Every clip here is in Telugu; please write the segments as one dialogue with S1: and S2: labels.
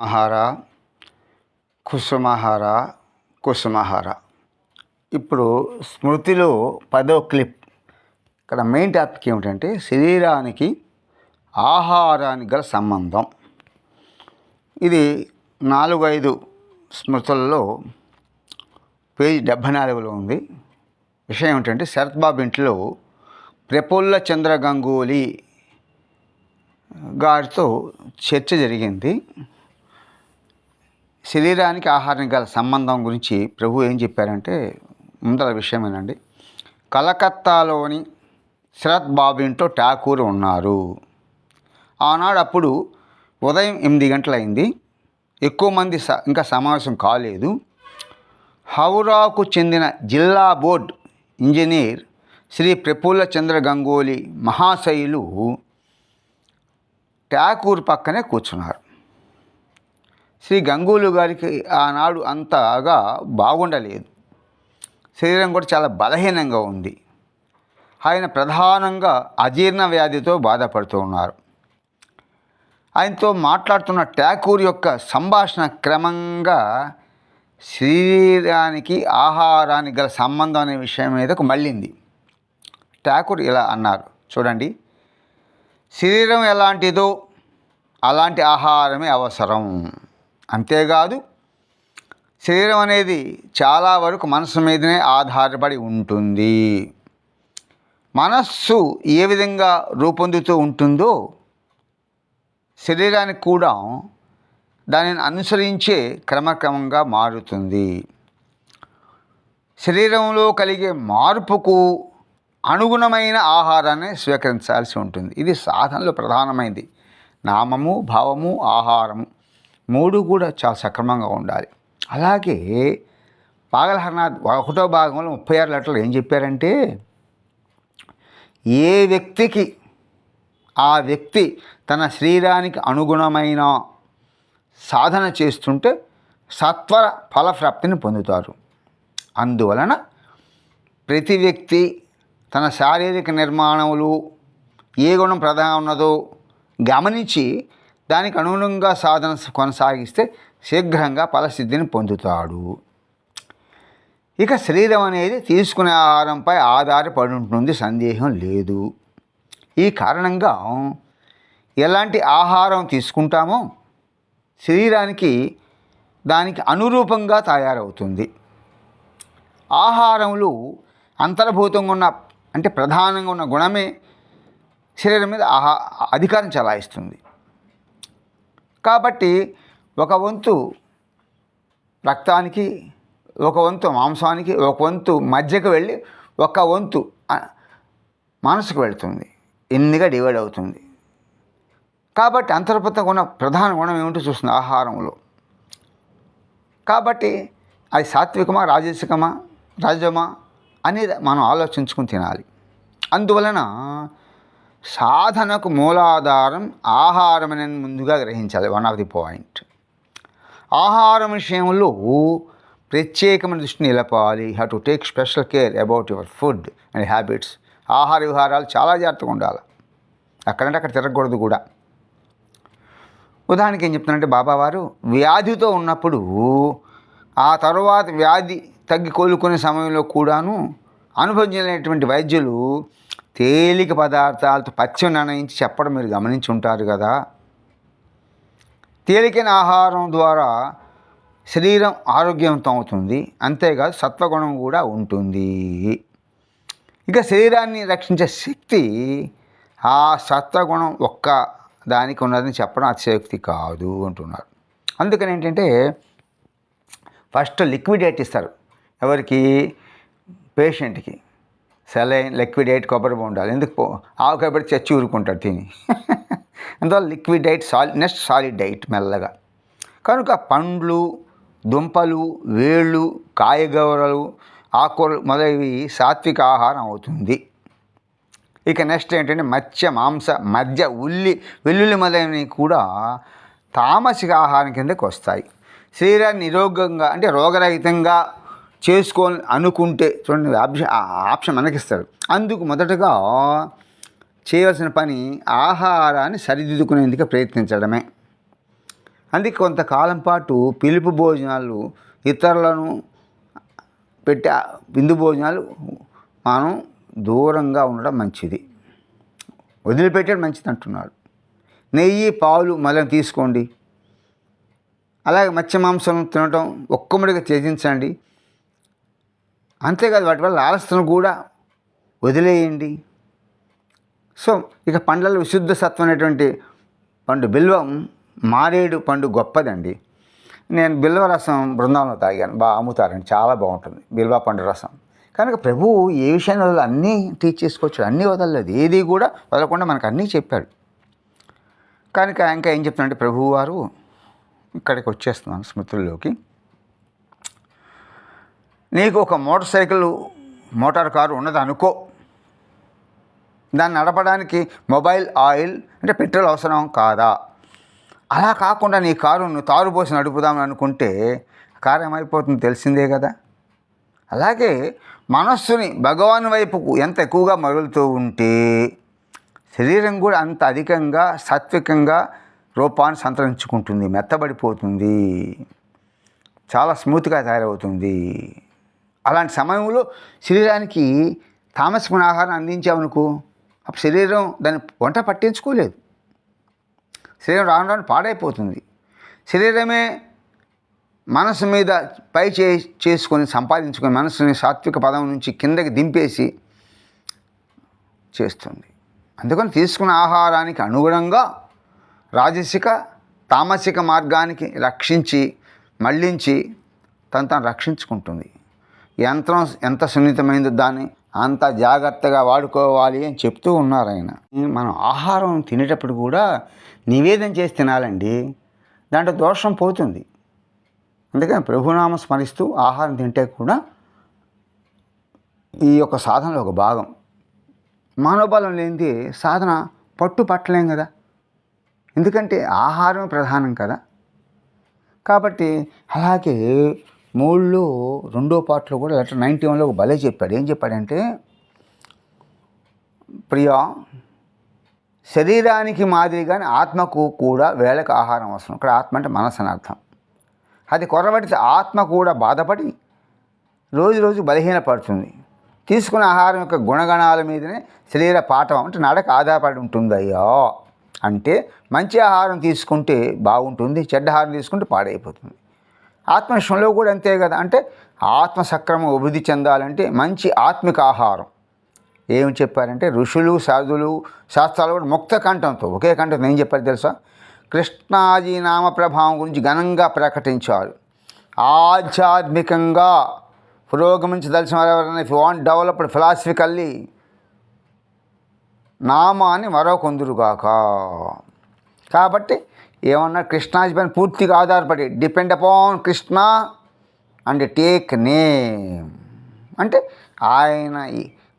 S1: ఆహార కుసుమహార కుసుమహార. ఇప్పుడు స్మృతిలో పదో క్లిప్. ఇక్కడ మెయిన్ టాపిక్ ఏమిటంటే శరీరానికి ఆహారానికి గల సంబంధం. ఇది నాలుగు ఐదు స్మృతులలో పేజీ డెబ్భై నాలుగులో ఉంది. విషయం ఏమిటంటే శరత్ బాబు ఇంట్లో ప్రఫుల్ల చంద్ర గంగూలీ గారితో చర్చ జరిగింది. శరీరానికి ఆహారానికి గల సంబంధం గురించి ప్రభు ఏం చెప్పారంటే ముందర విషయమేనండి. కలకత్తాలోని శరత్ బాబు ఇంట్లో ఠాకూర్ ఉన్నారు. ఆనాడు అప్పుడు ఉదయం ఎనిమిది గంటలైంది. ఎక్కువ మంది స ఇంకా సమావేశం కాలేదు. హౌరాకు చెందిన జిల్లా బోర్డ్ ఇంజనీర్ శ్రీ ప్రఫుల్ల చంద్ర గంగోలీ మహాశయులు ఠాకూర్ పక్కనే కూర్చున్నారు. శ్రీ గంగూలు గారికి ఆనాడు అంతగా బాగుండలేదు. శరీరం కూడా చాలా బలహీనంగా ఉంది. ఆయన ప్రధానంగా అజీర్ణ వ్యాధితో బాధపడుతూ ఉన్నారు. ఆయనతో మాట్లాడుతున్న ఠాకూర్ యొక్క సంభాషణ క్రమంగా శరీరానికి ఆహారానికి గల సంబంధం అనే విషయం మీదకు మళ్ళింది. ఠాకూర్ ఇలా అన్నారు. చూడండి. శరీరం ఎలాంటిదో అలాంటి ఆహారమే అవసరం. అంతేకాదు శరీరం అనేది చాలా వరకు మనసు మీదనే ఆధారపడి ఉంటుంది. మనస్సు ఏ విధంగా రూపొందుతూ ఉంటుందో శరీరానికి కూడా దానిని అనుసరించే క్రమక్రమంగా మారుతుంది. శరీరంలో కలిగే మార్పుకు అనుగుణమైన ఆహారాన్ని స్వీకరించాల్సి ఉంటుంది. ఇది సాధనలో ప్రధానమైనది. నామము భావము ఆహారము. మూడు కూడా చాలా సక్రమంగా ఉండాలి. అలాగే పాగలహరనాథ్ ఒకటో భాగంలో ముప్పై ఆరు లెటర్లు ఏం చెప్పారంటే ఏ వ్యక్తికి ఆ వ్యక్తి తన శరీరానికి అనుగుణమైన సాధన చేస్తుంటే సత్వర ఫలప్రాప్తిని పొందుతారు. అందువలన ప్రతి వ్యక్తి తన శారీరక నిర్మాణములు ఏ గుణం ప్రధానం ఉన్నదో గమనించి దానికి అనుగుణంగా సాధన కొనసాగిస్తే శీఘ్రంగా ఫలసిద్ధిని పొందుతాడు. ఇక శరీరం అనేది తీసుకునే ఆహారంపై ఆధారపడి ఉంటుంది సందేహం లేదు. ఈ కారణంగా ఎలాంటి ఆహారం తీసుకుంటామో శరీరానికి దానికి అనురూపంగా తయారవుతుంది. ఆహారంలో అంతర్భూతంగా ఉన్న అంటే ప్రధానంగా ఉన్న గుణమే శరీరం మీద ఆహా అధికారం చలాయిస్తుంది. కాబట్టి ఒక వంతు రక్తానికి ఒక వంతు మాంసానికి ఒక వంతు మధ్యకు వెళ్ళి ఒక వంతు మనసుకు వెళుతుంది. ఇన్నిగా డివైడ్ అవుతుంది. కాబట్టి అంతర్గతంగా ఉన్న ప్రధాన గుణం ఏమిటో చూస్తుంది ఆహారంలో. కాబట్టి అది సాత్వికమా రాజసికమా రాజమా అనేది మనం ఆలోచించుకుని తినాలి. అందువలన సాధనకు మూలాధారం ఆహారమని ముందుగా గ్రహించాలి. వన్ ఆఫ్ ది పాయింట్ ఆహారం విషయంలో ప్రత్యేకమైన దృష్టిని నిలపాలి. Have to take special care about your food and habits ఆహార విహారాలు చాలా జాగ్రత్తగా ఉండాలి. అక్కడంటే అక్కడ తిరగకూడదు కూడా. ఉదాహరణకి ఏం చెప్తున్నానంటే బాబావారు వ్యాధితో ఉన్నప్పుడు ఆ తర్వాత వ్యాధి తగ్గి కోలుకునే సమయంలో కూడాను అనుభవించలేనటువంటి వైద్యులు తేలిక పదార్థాలతో పచ్చని నిర్ణయించి చెప్పడం మీరు గమనించి ఉంటారు కదా. తేలికైన ఆహారం ద్వారా శరీరం ఆరోగ్యవంతం అవుతుంది. అంతేకాదు సత్వగుణం కూడా ఉంటుంది. ఇక శరీరాన్ని రక్షించే శక్తి ఆ సత్వగుణం ఒక్క దానికి ఉన్నదని చెప్పడం అతిశయోక్తి కాదు అంటున్నారు. అందుకని ఏంటంటే ఫస్ట్ లిక్విడేట్ ఇస్తారు ఎవరికి? పేషెంట్కి. సెలైన్ లిక్విడేట్ కొబ్బరి ఉండాలి ఎందుకు? ఆవు ఆవకాయ చచ్చి ఊరుకుంటాడు తిని. అందువల్ల లిక్విడ్ డైట్ సాలి నెక్స్ట్ సాలిడ్ డైట్ మెల్లగా. కనుక పండ్లు దుంపలు వేళ్ళు కాయగూరలు ఆకుకూరలు మొదలైవి సాత్విక ఆహారం అవుతుంది. ఇక నెక్స్ట్ ఏంటంటే మత్స్య మాంస మధ్య ఉల్లి వెల్లుల్లి మొదలైనవి కూడా తామసిక ఆహారం కిందకి వస్తాయి. శరీరాన్ని నిరోగంగా అంటే రోగరహితంగా చేసుకోని అనుకుంటే చూడండి ఆప్షన్ ఆప్షన్ మనకిస్తారు. అందుకు మొదటగా చేయవలసిన పని ఆహారాన్ని సరిదిద్దుకునేందుకు ప్రయత్నించడమే. అందుకే కొంతకాలం పాటు పిలుపు భోజనాలు ఇతరులను పెట్టే విందు భోజనాలు మనం దూరంగా ఉండడం మంచిది. వదిలిపెట్టడం మంచిది అంటున్నాడు నెయ్యి పాలు మళ్ళీ తీసుకోండి. అలాగే మత్స్య మాంసం తినటం ఒక్కముడిగా త్యజించండి. అంతేకాదు వాటి వల్ల ఆలస్యను కూడా వదిలేయండి. సో ఇక పండ్లలో విశుద్ధ సత్వం అనేటువంటి పండు బిల్వం మారేడు పండు గొప్పదండి. నేను బిల్వ రసం బృందావనం తాగాను బాగా అమ్ముతారండి చాలా బాగుంటుంది బిల్వ పండు రసం. కనుక ప్రభువు ఏ విషయాన్ని అన్నీ టీచ్ చేసుకోవచ్చు అన్నీ వదలలేదు. ఏది కూడా వదలకుండా మనకు అన్నీ చెప్పాడు. కనుక ఇంకా ఏం చెప్తున్నాడంటే ప్రభువు వారు ఇక్కడికి వచ్చేస్తున్నాను స్మృతుల్లోకి. నీకు ఒక మోటార్ సైకిల్ మోటార్ కారు ఉన్నది అనుకో దాన్ని నడపడానికి మొబైల్ ఆయిల్ అంటే పెట్రోల్ అవసరం కాదా? అలా కాకుండా నీ కారును తారు పోసి నడుపుదామని అనుకుంటే కారు ఏమైపోతుంది తెలిసిందే కదా? అలాగే మనస్సుని భగవాన్ వైపుకు ఎంత ఎక్కువగా మరుగులుతూ ఉంటే శరీరం కూడా అంత అధికంగా సాత్వికంగా రూపాన్ని సంతరించుకుంటుంది మెత్తబడిపోతుంది చాలా స్మూత్గా తయారవుతుంది. అలాంటి సమయంలో శరీరానికి తామసమైన ఆహారం అందించామనుకో అప్పుడు శరీరం దాన్ని వంట పట్టించుకోలేదు. శరీరం రాను రాను పాడైపోతుంది. శరీరమే మనసు మీద పై చే చేసుకొని సంపాదించుకొని మనసుని సాత్విక పదం నుంచి కిందకి దింపేసి చేస్తుంది. అందుకని తీసుకున్న ఆహారానికి అనుగుణంగా రాజసిక తామసిక మార్గానికి రక్షించి మళ్ళించి తను తాను రక్షించుకుంటుంది. యంత్రం ఎంత సున్నితమైందో దాన్ని అంత జాగ్రత్తగా వాడుకోవాలి అని చెప్తూ ఉన్నారు ఆయన. మనం ఆహారం తినేటప్పుడు కూడా నివేదన చేసి తినాలండి. దాంట్లో దోషం పోతుంది. అందుకని ప్రభునామ స్మరిస్తూ ఆహారం తింటే కూడా ఈ యొక్క సాధనలో ఒక భాగం. మనోబలం లేనిది సాధన పట్టు పట్టలేం కదా. ఎందుకంటే ఆహారం ప్రధానం కదా. కాబట్టి అలాగే మూడులో రెండో పార్ట్లో కూడా లెటర్ నైంటీ వన్లో ఒక భలే చెప్పాడు. ఏం చెప్పాడంటే ప్రియా శరీరానికి మాదిరిగానే ఆత్మకు కూడా వేళకు ఆహారం అవసరం. ఇక్కడ ఆత్మ అంటే మనసు అని అర్థం. అది కొరబడితే ఆత్మ కూడా బాధపడి రోజు రోజు బలహీనపడుతుంది. తీసుకున్న ఆహారం యొక్క గుణగణాల మీదనే శరీర పాఠం అంటే నడక ఆధారపడి ఉంటుంది అయ్యో అంటే మంచి ఆహారం తీసుకుంటే బాగుంటుంది చెడ్డ ఆహారం తీసుకుంటే పాడైపోతుంది. ఆత్మ విషయంలో కూడా అంతే కదా. అంటే ఆత్మ సక్రమం అభివృద్ధి చెందాలంటే మంచి ఆత్మిక ఆహారం. ఏమి చెప్పారంటే ఋషులు సాధులు శాస్త్రాలు కూడా ముక్త కంఠంతో ఒకే కంఠంతో ఏం చెప్పారు తెలుసా? కృష్ణాజీ నామ ప్రభావం గురించి ఘనంగా ప్రకటించారు. ఆధ్యాత్మికంగా పురోగమించదలిసిన వారు ఎవరైనా ఇఫ్ వాంట్ డెవలప్డ్ ఫిలాసఫికల్లీ నామాన్ని మరో కొందురుగాక కాబట్టి ఏమన్నా కృష్ణా పైన పూర్తిగా ఆధారపడి depend upon Krishna and take name అంటే ఆయన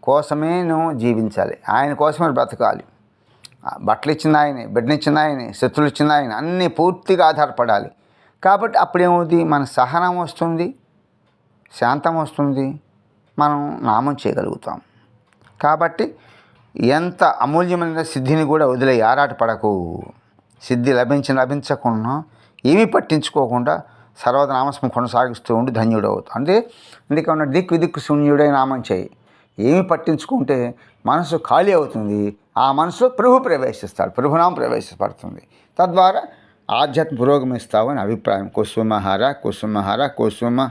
S1: కోసమే నువ్వు జీవించాలి. ఆయన కోసమే బ్రతకాలి. బట్టలు ఇచ్చిన ఆయనే బిడ్డనిచ్చిన ఆయనే శత్రులు ఇచ్చిన ఆయన అన్నీ పూర్తిగా ఆధారపడాలి. కాబట్టి అప్పుడేమవుతుంది మన సహనం వస్తుంది శాంతం వస్తుంది మనం నామం చేయగలుగుతాం. కాబట్టి ఎంత అమూల్యమైన సిద్ధిని కూడా వదిలే ఆరాటపడకు. సిద్ధి లభించి లభించకుండా ఏమీ పట్టించుకోకుండా సర్వద నామస్మ కొనసాగిస్తూ ఉండి ధన్యుడు అవుతాం అంటే అందుకే దిక్కు దిక్కు శూన్యుడై నామం చేయి. ఏమి పట్టించుకుంటే మనసు ఖాళీ అవుతుంది. ఆ మనసులో ప్రభు ప్రవేశిస్తాడు. ప్రభునామం ప్రవేశపడుతుంది. తద్వారా ఆధ్యాత్మ అని అభిప్రాయం. కుసుమహార కుసుమహార కుసుమ